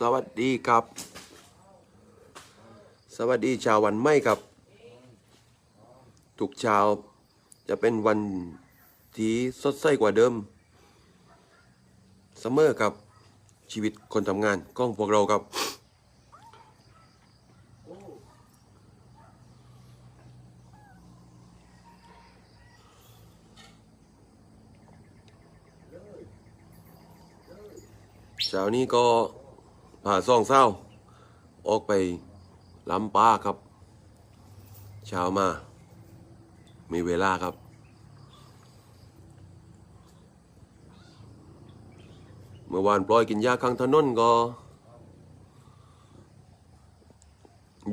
สวัสดีครับ สวัสดีชาววันไม่ครับ ทุกช้าจะเป็นวันที่สดใสกว่าเดิมเสมอครับชีวิตคนทำงานของพวกเราครับ เช้านี้ก็ ผ่าซ่องเศร้า ออกไปลำปลาครับ เช้ามา มีเวลาครับ เมื่อวานปล่อยกินยาข้างถนนก็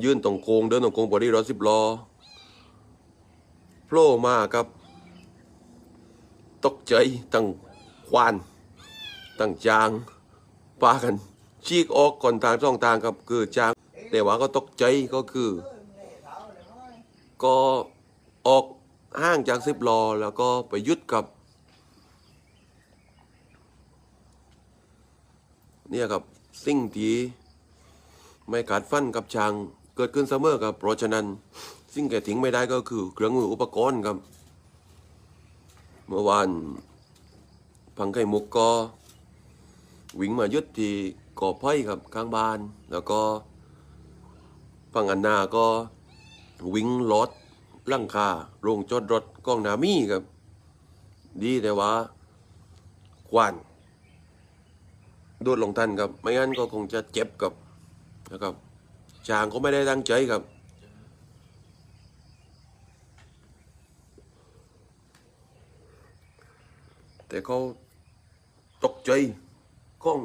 ยื่นตรงโกงเดินตรงโกงบอดี้รถสิบล้อโผล่มาครับ ตกใจตั้งควานตั้งจางปากัน ชีกออกก่อนทางช่องทางครับคือจางแต่ว่าก็ตกใจก็คือ ก็ออกห้างจากสิบล้อแล้วก็ไปยึดกับเนี่ยครับสิ่งที่ไม่ขาดฟันกับช้างเกิดขึ้นเสมอครับเพราะฉะนั้นสิ่งแกทิ้งไม่ได้ก็คือเครื่องมืออุปกรณ์ครับ เมื่อวานพังไข่มุกก็วิ่งมายึดที่ ก่อไผ่ครับข้างบ้าน แล้วก็ฝั่งอันนาก็วิ่งรถลังคาโรงจอดรถกล้องนามีครับ ดีแต่ว่าควันโดดลงทันครับ ไม่งั้นก็คงจะเจ็บกับนะครับจางก็ไม่ได้ตั้งใจครับแต่เขาตกใจข้อง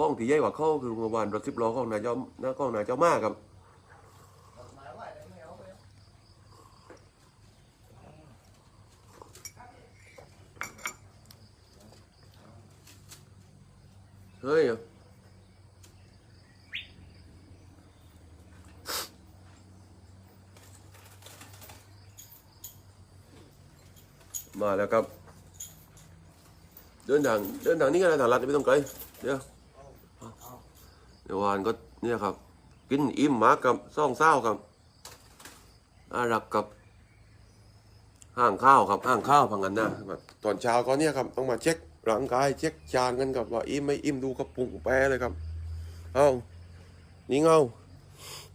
ข้องที่ใหญ่กว่าเขาคือเมื่อวานรถสิบล้อข้องนายเจ้าหน้าข้องนายเจ้ามากครับเฮ้ยมาแล้วครับ เดินทางเดินทางนี้กันทางลัดไม่ต้องไกลเดี๋ยว วานก็เนี่ยครับ กินอิ่มมากกับซ่องเศร้าครับอารักกับห้างข้าวครับห้างข้าวพังกันนะครับตอนเช้าก็เนี่ยครับต้องมาเช็คร่างกายเช็คจานกันกับว่าอิ่มไม่อิ่มดูกระปุกแปรเลยครับเอานี่เงา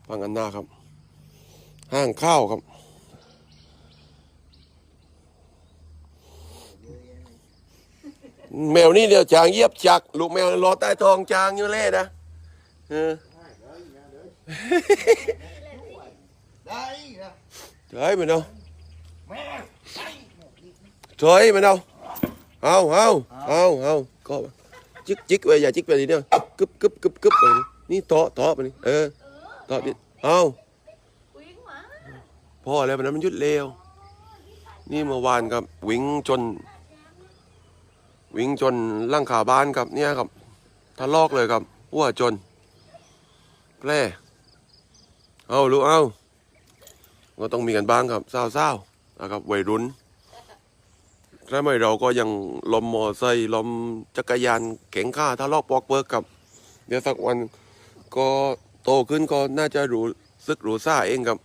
พังกันหน้าครับ ห้างข้าวครับแมวนี่เดียวจางเยียบจัก ลูกแมวรอใต้ทองจางอยู่เล่นะ เออได้นะเฉยมันเอาจ้อยมันเอาเอาเอาเอาเอาก็จิกจิกไปอย่าจิกไปทีเดียวกึบกึบกึบกึบไปนี่ต่อต่อไปนี่เออต่อไปเอาพ่อแล้วมันนั้นมันยุดเร็วนี่เมื่อวานครับวิ่งจน วิ่งจนร่างขาบ้านครับเนี่ยครับทะลอกเลยครับหัวจน แพร่เอาลูกเอาก็ต้องมีกันบ้างครับเศร้าๆนะครับวัยรุ่นถ้าไม่เราก็ยังลมมอไซค์ลมจักรยานเข็งข้าทะลอกปอกเปิกครับ เดี๋ยวสักวันก็โตขึ้นก็น่าจะรู้ซึกรู้ซ่าเองครับ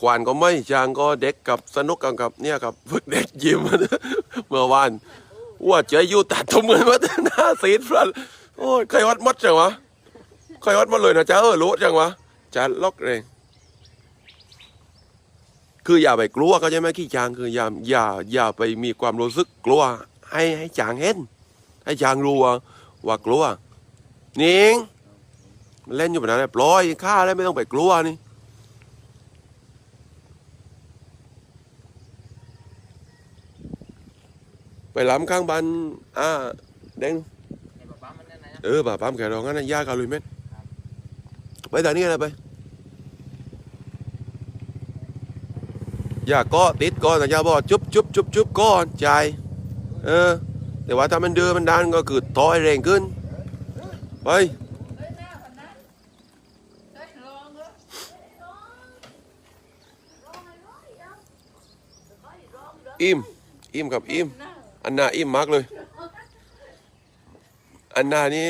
ควานก็ไม่จางก็เด็กกับสนุกกันกับเนี่ยครับฝึกเด็กยิ้มเมื่อวานว่าเจออยู่ตัดทมเงินมาหน้าสีดพลัน โอ้ยใครวัดมัดจังวะใครวัดมัดเลยนะจ๊ะเออรู้จังวะจะล็อกเองคืออย่าไปกลัวเขาใช่ไหมขี้จางคืออย่าอย่าอย่าไปมีความรู้สึกกลัว ให้ให้จางเห็น ให้จางรู้ว่าว่ากลัวนิงเล่นอยู่แบบนั้นแหละปล่อยฆ่าแล้วไม่ต้องไปกลัวนี่ไปล้ำข้างบ้านอ่าแดง เออป่าปั๊มแกรองงั้นยากอาลุยเม็ดไปแต่นี่อะไรไปอยากก็ติดก่อนแต่อย่าบอกจุ๊บจุ๊บจุ๊บจุ๊บก่อนใจเออ แต่ว่าถ้ามันเดือมันดันก็คือต่อแรงขึ้นไปอิ่มอิ่มครับอิ่มอันน่าอิ่มมากเลย อันนานี้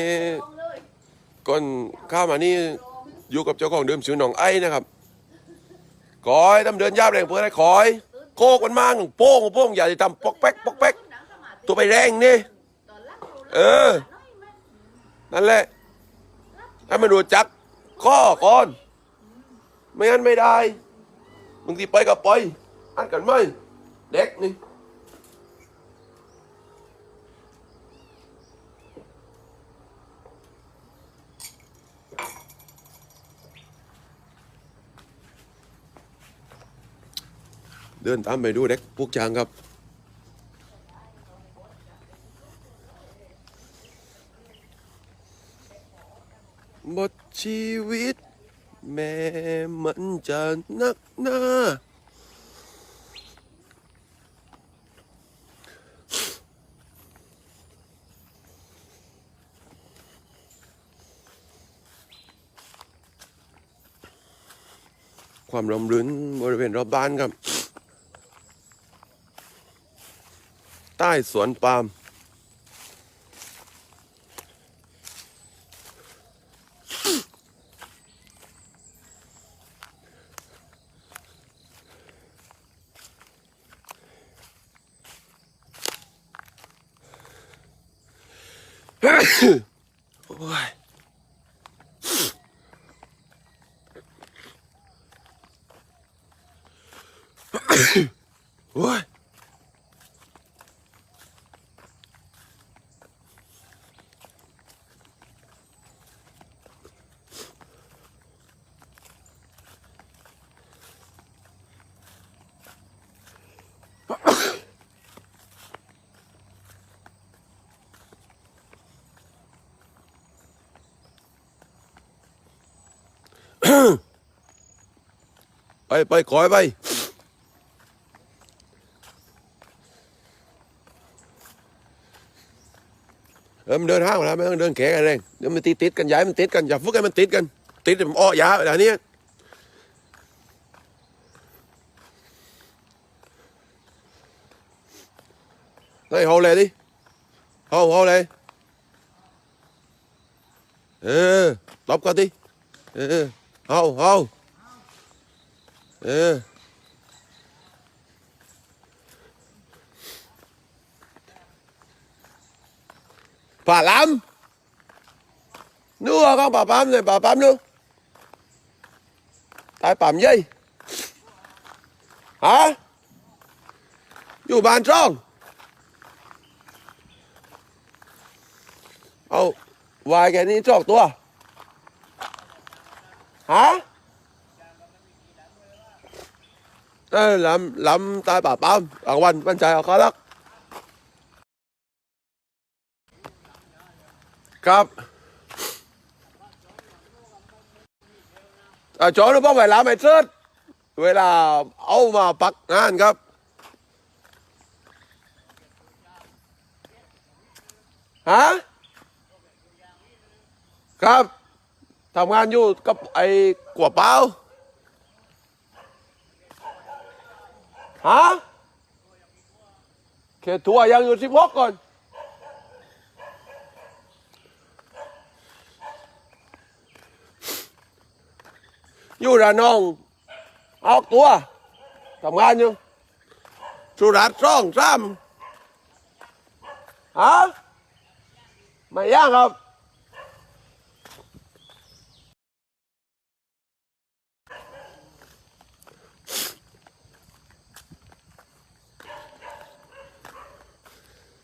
ก่อนข้ามานี่อยู่กับเจ้าของเดิมชื่อหนองไอ้นะครับคอยทำเดินยาบแรงเพื่ออะไรคอย โคกมันมากโป้งโป้งอย่าจะทำปอกแป๊กปอกแป๊กตัวไปแรงนี่เออ นั่นแหละให้มันรู้จักข้อก่อน ไม่งั้นไม่ได้บางทีไปกับไปอันกันไหมเด็กนี่ เดินตามไปดูเด็กพวกช้างครับบทชีวิต แม่มันจะนักหนาความร่มรื่นบริเวณรอบบ้านครับ ใต้สวนปาล์มโอ้ยโอ้ย ไปไปขอยไปเออมันเดินห้างมาแล้วไม่ต้องเดินแขกันเองเดี๋ยวมันติดติดๆกันย้ายมันติดกันอย่าฟุกให้มันติดกัน ติดให้มันอ้อยาเวลานี้ได้เฮาเลยดิเฮาเฮาเลยเออตบกันดิเออเฮาเฮา เออ bà lắm nữa con bà bám này bà bám nữa tại bám dây hảอยู่บ้านช่องเอาวายแกนี้ชอกตัวฮะ เออลำลำตายป่าปั๊มรางวัลบันใจเอาเขาลักครับอาจอนึกว่าเวลาไม่เสร์ชเวลาเอามาปักงานครับฮะครับทำงานอยู่กับไอ้กวดเปล่า ฮะเขตทัวยังอยู่สิบหกก่อน อยู่ระนอง ออกตัวทำงานอยู่สุรัตน์ซ่องซ้ำฮะไม่ยางครับ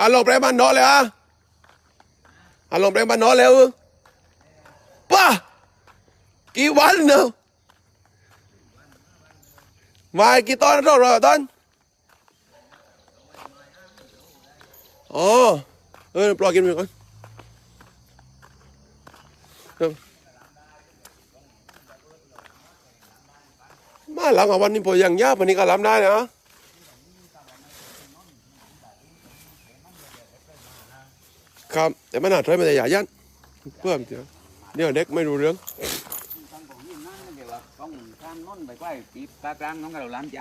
อารมณ์แรงบ้านน้อเลยอะอารมณ์แรงบ้านน้อแล้วป้ากี่วันเนาะมากี่ตอนรอรอตอนโอ้เออปล่อยกินไปก่อนมาหลังวันนี้ผมยังยากวันนี้ก็ลำได้นะ ครับแต่มันอาจจะไม่ได้หยายันเพื่อเดี๋ยวเดี๋ยวเด็กไม่รู้เรื่องตั้งของยิ่งนั่นเดี๋ยวว่าต้องข้ามน้นไปไว้ปีปลากลางน้องกระหลานจ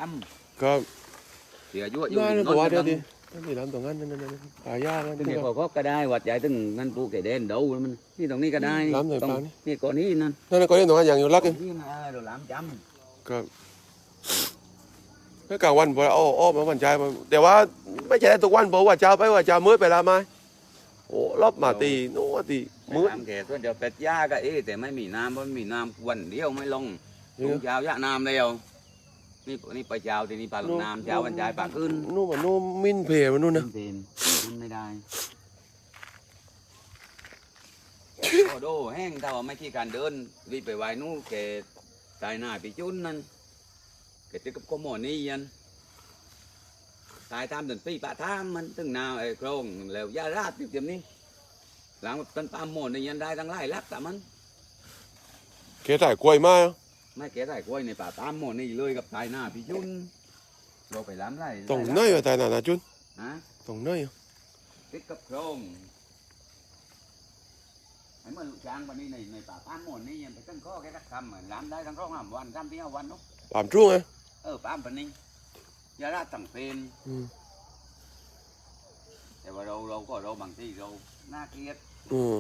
ครับำเสียยั่วอยู่ได้เลยนก็นว่าท์เดี๋ยวตั้งดินั่นนี่ร้านตรงนั้นนั่นนั่นนั่นปลาย่างนั่นตึงที่เดี๋ยวว่าพอก็ได้วัดใหญ่ตึงงั้นปูแก่เด่นเดามันนี่ตรงนี้ก็ได้ล้ำหน่อยตรงปลานี่นี่ก่อนนี้นั่นนั่นนะก็เล่นตรงนั้นอย่างอยู่รักกันนี่มาเดี๋ยวหลานจครับแล้วกลางวันพออ้ออ้อมาวันใจมาแต่ว่าไม่ใช่ทุกวันเพราะว่าเช้าไปว่าเช้ามืดไปละไหม โอ้รอบมาตีโน้ตีำมืดน้ำแก่ส่วนเดี๋ยวเป็ดย่าก็เอ๊ะแต่ไม่มีน้ำเพราะไม่มีน้ำวันเดียวไม่ลงนี่ลุนะงเช้าย่าน้ำแล้วนี่นี่ไปเช้าทีนี้ปลาลงน้ำเช้าวันใจปลาขึ้นนู่นมันนู่นมิ้นเพมันนู่นนะเป็นมันไม่ได้โอ้โดแห้งถ้าว่าไม่ขี้การเดินรีบไปไหวนู่นแกตายหน้าไปจุนนั่นแกตึกกับก็หมอนี่ยันตายตามเดินปีปะทามมันตึงนาวไอ้โครงแล้วยาราดอยู่เดี๋ยวนี้หลังต้นปาล์มหมอนี่ยันได้ทั้งไล่ลักแต่มันเกถ่ายกล้วยมาไม่แกได้กล้วยในป่าตามหมอนี่เลยกับตายหน้าพี่จุนเราไปล้ำไล่ตรงเนยว่าตายหนาหนาจุนฮะตรงเนยติดกับโครงไอ้เมื่อลูกช้างวันนี้ในในป่าป้ามหมดนี่ยังไปตั้งข้อแค่ตักคำเหมือนล้ำได้ทั้งข้อห้ามวันทำที่ห้าวันเนาะปามจุ้งไงเออป้ามปันนี้ ยาราดตั้งเป็นอืมแต่ว่าเราเราก็เราบางทีเราน่าเกลียดอืม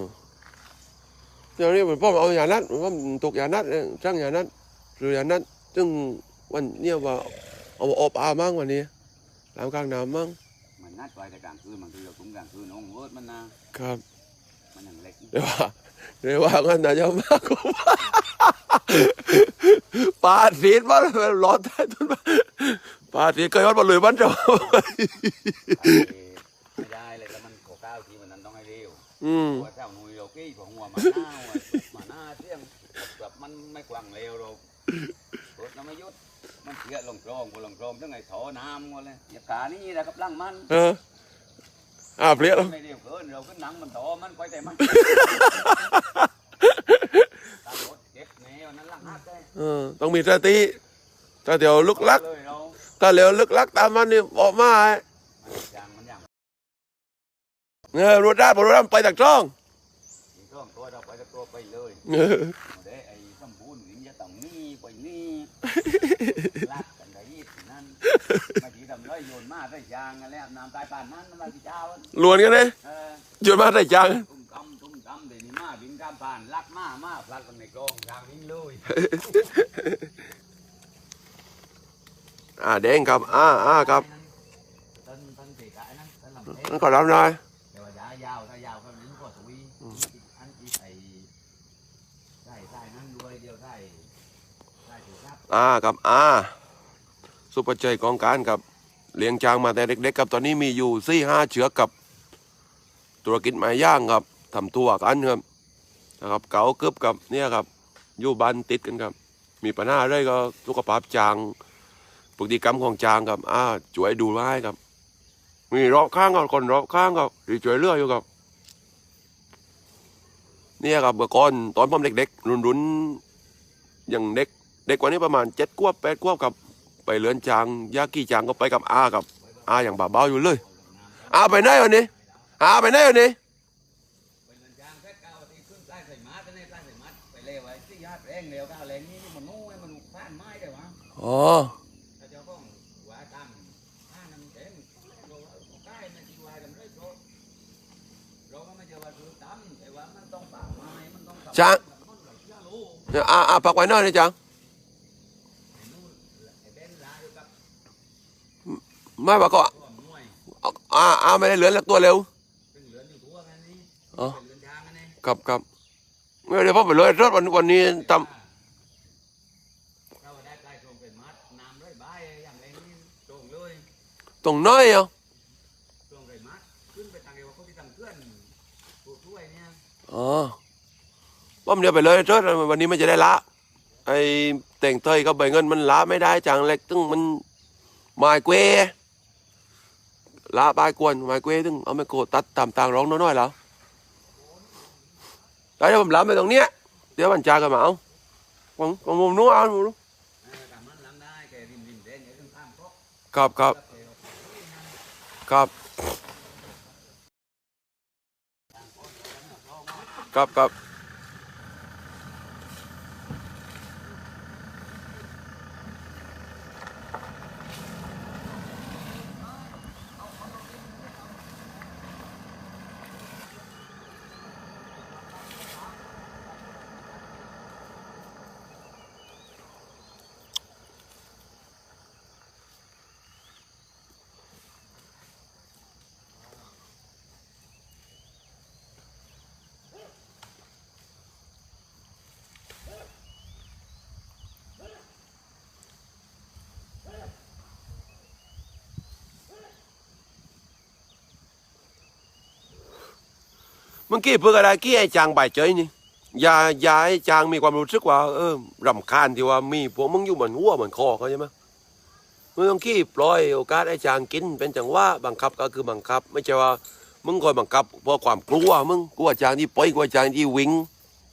เดี๋ยวนี้ผมพ่อเอายานัดผมว่ามันตกยานัดเนี่ยช่างยานัดหรือยานัดซึ่งวันเนี้ยว่าเอามาอบอามั่งวันนี้ล้างกลางน้ำมั่งเหมือนนัดไว้แต่กลางคืนบางทีเราทุ่มกลางคืนน้องเวิร์ดมันนะครับมันยังเล็กเดี๋ยวว่าเดี๋ยวว่างั้นนะจะมากกว่าปลาสีดมาร้อนใต้ต้นไม้ ปลาสีดเคยวัดมาเลยมันจะไม่ได้เลยแล้วมันขอก้าวทีมันนั้นต้องให้เร็วอืมหัวเจ้าหนุ่ยเรากี้ของหัวมาหน้าหัวมาหน้าเที่ยงแบบมันไม่กวางเร็วเรารถเราไม่ยุดมันเสียลงคลองพอลงคลองตั้งไงถอน้ำหมดเลยอย่าขานี่แหละครับล่างมันเอออ่าเปลี่ยนแล้วไม่เร็วเกินเราขึ้นหนังมันถอมันไปแต่มันตามรถเก็บแนวนั้นล่างหักได้เออต้องมีสติถ้าเดี๋ยวลึกลักเลยเรา ถ้าเร็วลึกลักตามมันนี่ออกมาไอ้มันยังมันยังเออรถได้บรถได้ไปจากช่องยิงเครื่องตัวเราไปกับตัวไปเลยเออเด้ไอ้สมบูรณ์หินจะต้องนี่ไปนี่ลากกันได้ยี่สิบนั่นมาทีทำร้อยโยนมาได้ยางอะไรอาบน้ำตายป่านนั้นมันมาที่เจ้าลวนกันเลยเออจุดมาได้จังตุ้มกำตุ้มกำเดี๋ยวนี้มาบินข้ามผ่านลักมามาพลัดกันในกรงยางหินเลย อ่าแดงครับ อ่าอ่าครับต้นต้นสีกายนั่นต้นลำเทนั่นขอรับหน่อยแต่ว่ายายาวถ้ายาวเท่านั้นก็สวีอันที่ใส่ใส่ใส่นั่นรวยเดียวใส่ใส่ถูกครับอ่าครับอ่าสุปเจยกองการครับเลี้ยงช้างมาแต่เด็กๆครับตอนนี้มีอยู่สี่ห้าเชือกกับธุรกิจไม้ย่างครับทำตัวกันครับนะครับ เก๋าเกือบกับเนี่ยครับอยู่บ้านติดกันครับ มีปัญหาอะไรก็สุขภาพจาง พฤติกรรมของจางครับอ่าช่วยดูไว้ครับ มีรอบข้างก็คนรอบข้างก็ที่ช่วยเหลืออยู่ครับเนี่ยครับเมื่อก่อนตอนผมเด็กๆรุ่นๆอย่างเด็ก เด็กกว่านี้ประมาณเจ็ดขวบแปดขวบกับไปเลือนจางยากี่จางก็ไปกับอากับอาอย่างบ่าเบาอยู่เลยอาไปไหนวันนี้อาไปไหนวันนี้ไปเดินยางแค่ก้าวที่ขึ้นใต้ใส่มัดใต้ใส่มัดไปเร็วไอ้ที่ ต้องป่าไม้มันต้องจางเนี่ยอาอาพักไว้หน่อยนะจางไอ้เบนลาอยู่กับไม่บอกก็ตัวมวยอาอาไม่ได้เหลือสักตัวเร็วเป็นเหลือนอยู่ทั่วกันนี่อ๋อเป็นเหลือนยางกันนี่ครับครับไม่เดี๋ยวพ่อไปเลยรถวันวันนี้ทเราได้ใกล้ตรงเป็นมัดน้ำเลยใบอย่างไรนี่ตรงเลยำตรงน้อยอะ ตรงเลยมัดขึ้น อ๋อป้อมเดียวไปเลยเจ้าวันนี้มันจะได้ละ ไอ้แต่งเตยกับใบเงินมันละไม่ได้จางเล็กตึงมันไม้เกวละปลายกวนไม้เกวตึงเอาไมโกรตัดตามต่างร้องน้อยๆแล้วแล้วเดี๋ยวผมละไปตรงเนี้ยเดี๋ยวมันจากันมาเอาของของมุมนู้นเอามุมนู้นเออตามนั้นลำได้แกริมริมแดงเนี่ยต้องข้ามก็ครับครับครับ ครับครับ กี้เพื่ออะไรกี้ไอ้จางบ่ายเจยนี่อย่าอย่าให้จางมีความรู้สึกว่าเออรำคาญที่ว่ามีพวกมึงอยู่เหมือนหัวเหมือนคอเขาใช่ไหมมึงต้องขี้ปล่อยโอกาสไอ้จางกิน เป็นจังหวะบังคับก็คือบังคับ ไม่ใช่ว่ามึงคอยบังคับเพราะความกลัวมึงกลัวจางที่ปล่อยกลัวจางที่วิ่ง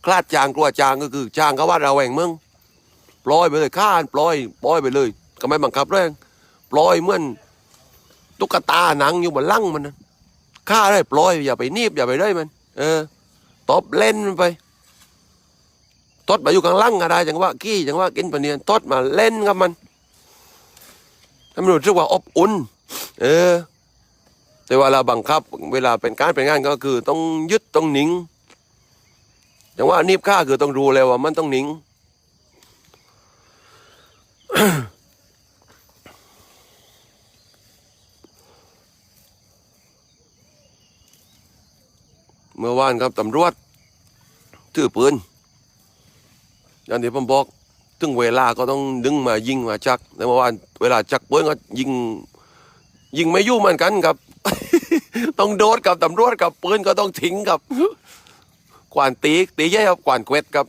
คลาดจางกลัวจางก็คือจางก็ว่าเราแหวงมึงปล่อยไปเลยข้านปล่อยปล่อยไปเลยก็ไม่บังคับแรงปล่อยเหมือนตุ๊กตาหนังอยู่บนลังมันนะฆ่าได้ปล่อยอย่าไปนีบอย่าไปได้มัน เออตบเล่นไปตดมาอยู่ข้างล่างอะไรจังว่ากี้จังว่ากินปะเนียนตดมาเล่นกับมันทำให้รู้สึกว่าอบอุ่น เออ แต่ว่าเราบังคับ เวลาเป็นการเป็นงานก็คือ ต้องยึดต้องหนิงจังว่านีบค่าคือต้องรู้เลยว่ามันต้องหนิง เมื่อวานครับตำรวจถือปืนอย่างที่ผมบอกถึงเวลาก็ต้องดึงมายิงมาจักแต่เมื่อวานเวลาจักปืนก็ยิง ยิงไม่ยู่เหมือนกันครับ ต้องโดดกับตำรวจกับปืนก็ต้องทิ้งกับกวานตีตีแย่ครับกวานเกวดครับ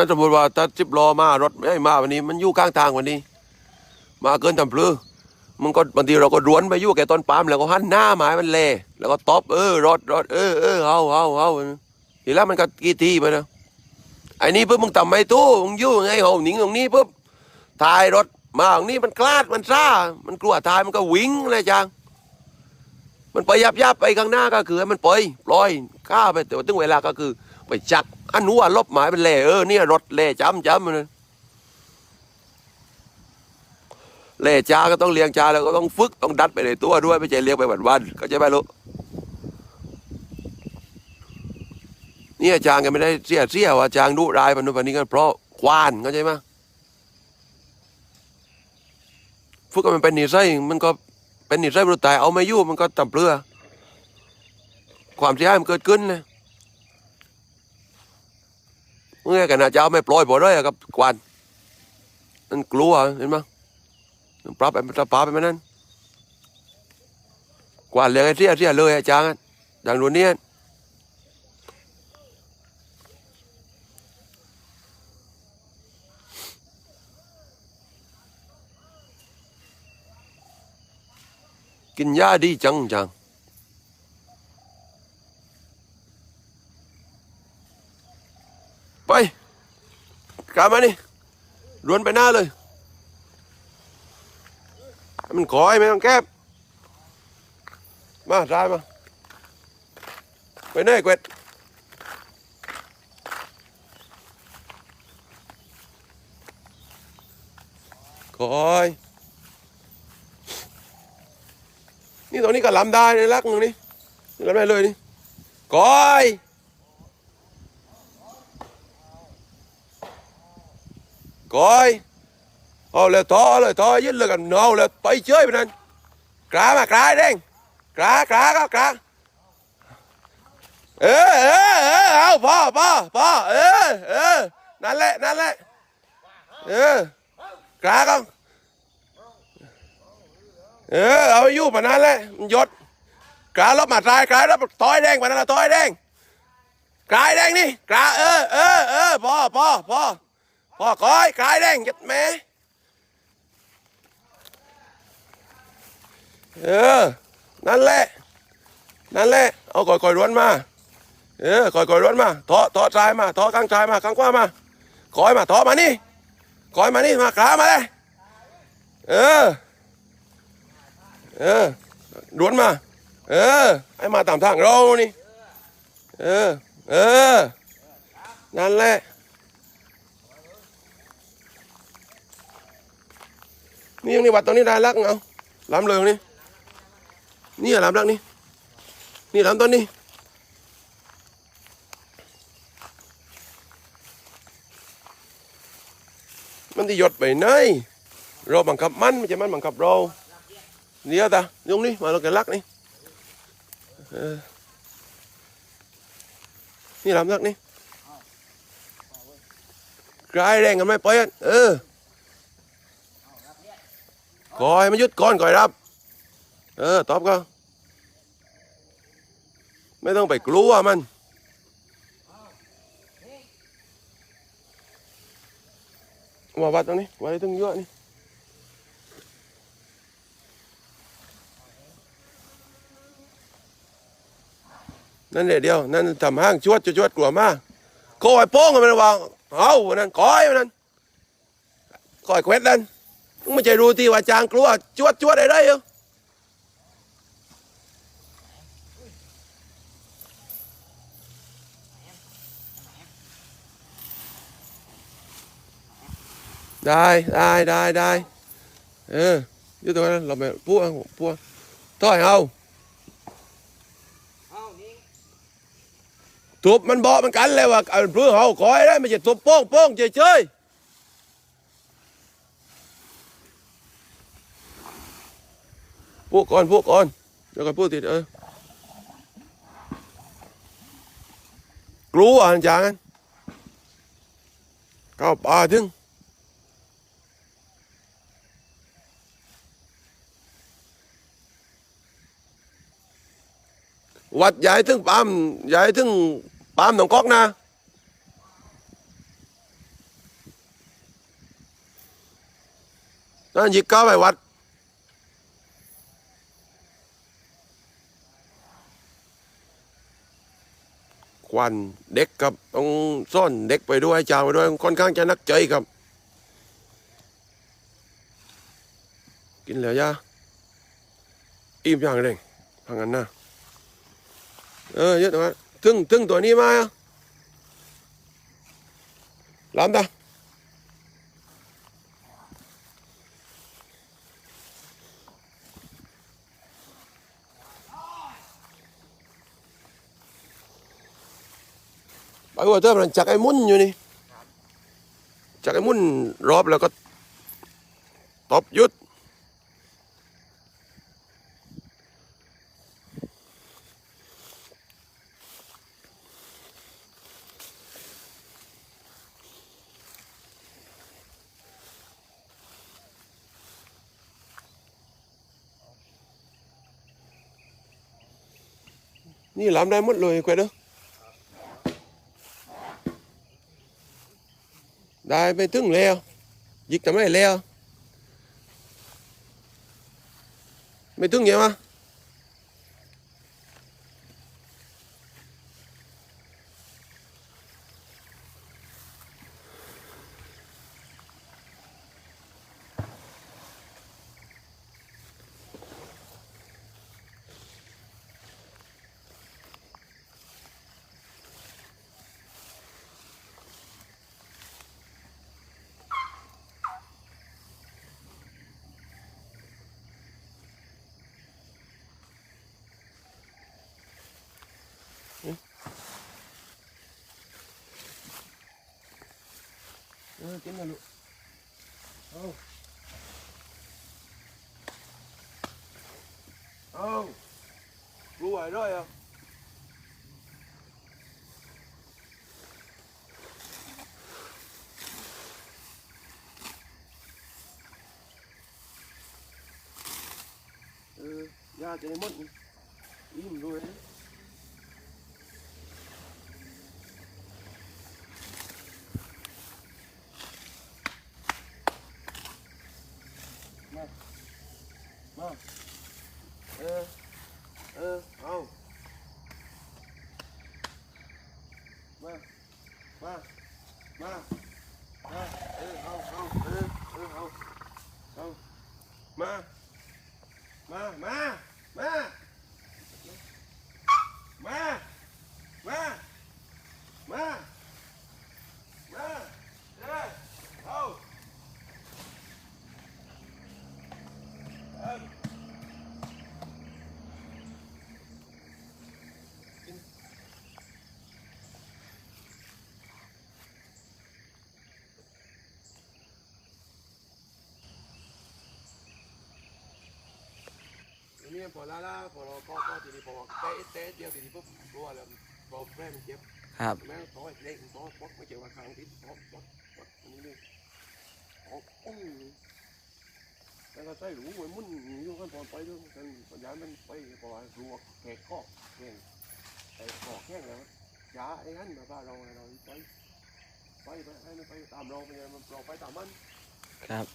นั่นสมมติว่าถ้าจิบล้อมารถไม่มาวันนี้ มันอยู่ข้างทางวันนี้ มาเกินทำเพลือมันก็บางทีเราก็รวนไปอยู่แกต้นปาล์มแล้วก็หันหน้าหมายมันเลแล้วก็ตบเออรถรถเออเออเอาเอาเอาทีแล้วมันก็กี่ทีไปนะไอ้นี่ปุ๊บมึงทำไม่ตู้มึงยู่ไงเอาหนิงตรงนี้ปุ๊บถ่ายรถมาตรงนี้มันคลาดมันซ่า มันกลัวถ่ายมันก็วิ่งเลยจังมันไปยับยับไปข้างหน้าก็คือมันปล่อยปล่อยข้าไปแต่ว่าถึงเวลาก็คือ ไปจักอันหัวลบหมายเป็นเล่เออเนี่ยรถเล่จำจำมันเลยเล่จาก็ต้องเลี้ยงจาแล้วก็ต้องฝึกต้องดัดไปในตัวด้วยไม่ใช่เลี้ยงไปวันวันก็จะไปรู้เนี่ยจางแกไม่ได้เสียเสียว่าจางดุร้ายพันธุพันนี้กันเพราะควานเข้าใจไหมฝึกกันมันเป็นนิสัยมันก็เป็นนิสัยบรุษตายเอาไม่ยู่มันก็ต่ำเปลือความเสียหายมันเกิดขึ้นเลย เมื่อกันนะเจ้าไม่ปล่อยพอเลยอะครับกวนนั่นกลัวเห็นไหมปรับไปมันปรับไปมันนั่นกวนเลี้ยงไอ้เสียเสียเลยอาจารย์อย่างรุ่นนี้กินยาดีจังจัง ไปกลับมานี่รวนไปหน้าเลย มันขอยไม่ต้องแก้บมาทรายมา ไปไหนเกวดขอยนี่ตรงนี้ก็ลำได้ในลักหนึ่งนี่ลำได้เลยนี่ขอย ก้อยเอาเลยต่อเลยต่อยึดเลยกันเอาเลยไปเชยไปนั่นกล้ามากล้าเด้งกล้ากล้าก็กล้าเออเออเออเอาพ่อพ่อพ่อเออเออนั่นแหละนั่นแหละเออกล้าก็เออเอาอยู่ปะนั่นแหละยศกล้าลบมาตายกล้าลบต่อยแดงปะนั่นละต่อยแดงกล้าแดงนี่กล้าเออเออเออพ่อพ่อพ่อ พ่อก้อยกล้าแดงยัดแม่เออ นั่นแหละ นั่นแหละ เอาก่อยก่อยร้วนมา เออก่อยก่อยร้วนมาทอทอชายมาทอข้างชายมาข้างขวามาคอยมาทอมานี่คอยมานี่มาขามาเลยเออ เออร้วนมา เออ ให้มาตามทางเรานี่ เออ เออ นั่นแหละ นี่ยังนี่วัดตรงนี้ได้ลักเอาล้ำเลยตรงนี้นี่อะล้ำลักนี่นี่ล้ำต้นนี้มันที่หยดไปไหนเราบังคับมันไม่ใช่มันบังคับเราเดี๋ยวตาตรงนี้มาเราแกลักนี่นี่ล้ำลักนี่กลายแรงกันไหมปล่อยเออ คอยมันยุดก่อนคอยรับ เออตอบก็ ไม่ต้องไปกลัวมันมาวัดตรงนี้วัดตรงเยอะนี่นั่นเดียว นั่นทำห้างชวดชวดกลัวมากคอยโป้งกันมันวางเอาวันนั้นคอยวันนั้นคอยเควดนั่น ไม่ใช่รู้ที่ว่าจางกลัวชวดชวดอะไรได้เหรอได้ได้ได้ได้เออยู่ตรงนั้นเราไปพวกพวกถอยเอาทุบมันบอกมันกันเลยว่าเอาเพื่อเอาคอยได้ไม่ใช่ทุบโป้งโป้งเฉยเฉย พวกก่อนพวกก่อนเดี๋ยวกันพูดติดเออกลัวอันจางเข้าวป่าถึงวัดใหญ่ถึงปั๊มใหญ่ถึงปั๊มหนองก๊อกนะนั่นยิกก้าวไปวัด ควันเด็กครับต้องซ่อนเด็กไปด้วยจางไปด้วยค่อนข้างจะนักใจครับ กินเหลือยาอิ่มอย่างเร่งทางนั้นนะเออเยอะตรงนั้นถึงถึงตัวนี้มาอะล้ำตา ไปว่าเธอมันจักไอ้มุนอยู่นี่จักไอ้มุนรอบแล้วก็ตบหยุดนี่ làm ได้หมดเลยแกเด้อ ได้ไม่ถึงแล้วยิกทำไมแล้ว ไม่ถึงยังมะเออกินนะลูกเอาเอารู้ไหวะ hơi tiến là lụ oh oh lụ rồi à ừ ra cái mất. Im rồi. đấy พอละละพอเราก็ก็ทีนี้พอเตะเตะเดียวทีนี้ปุ๊บรู้ว่าแล้วพอแม่มันเจ็บครับแม่ต่อยเล่งต่อยป๊อกไม่เจ็บว่าคางทิศป๊อกป๊อกป๊อกอันนี้เลยออกปุ้งแล้วก็ใส่หลูเหมือนมุ่นอยู่กันพอไปด้วยกันปัญญามันไปพอรัวแขกข้อแข่งไอ้ข้อแข้งแล้วยาไอ้นั่นมาพาเราเราไปไปไปให้มันไปตามเราไปไงมันเราไปตามมันครับ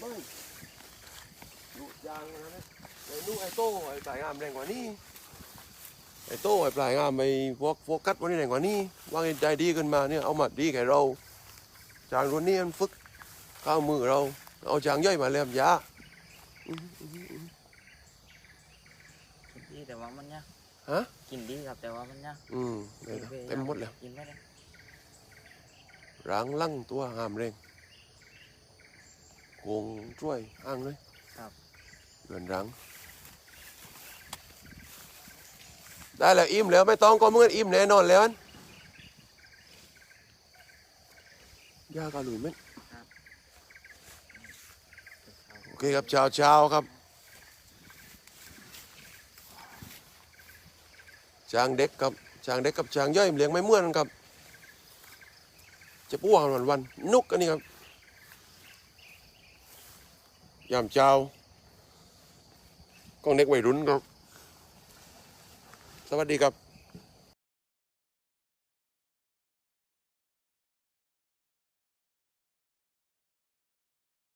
ปึ้ง ปึ้งชัดมากดูดยางนะนะไอ้นู่นไอ้โต้ไอ้ปลายงามแรงกว่านี้ไอ้โต้ไอ้ปลายงามไอ้พวกโฟกัสวันนี้แรงกว่านี้วางใจดีขึ้นมาเนี่ยเอามาดีแก่เราจางรุ่นนี้มันฝึกเข้ามือเรา เอาจางย่อยมาเลียมยาดีแต่ว่ามันเนี่ยฮะกินดีครับแต่ว่ามันเนี่ยอืมเดี๋ยวนะเต็มหมดแล้วกินไม่ได้ร้างลั่งตัวหามแรงโกงช่วยอ้างเลย เดือนรัง ได้แล้วอิ่มแล้วไม่ต้องก็เมื่อนอิ่มแน่นอนแล้วยากาลุยเม็ดโอเคครับเช้าเช้าครับช้างเด็กครับช้างเด็กกับช้างย่อยเลี้ยงไม่เมื่อนกันครับ จะป้วนวันวันนุกอันนี้ครับยามเช้า ของเด็กวัยรุ่นครับ สวัสดีครับ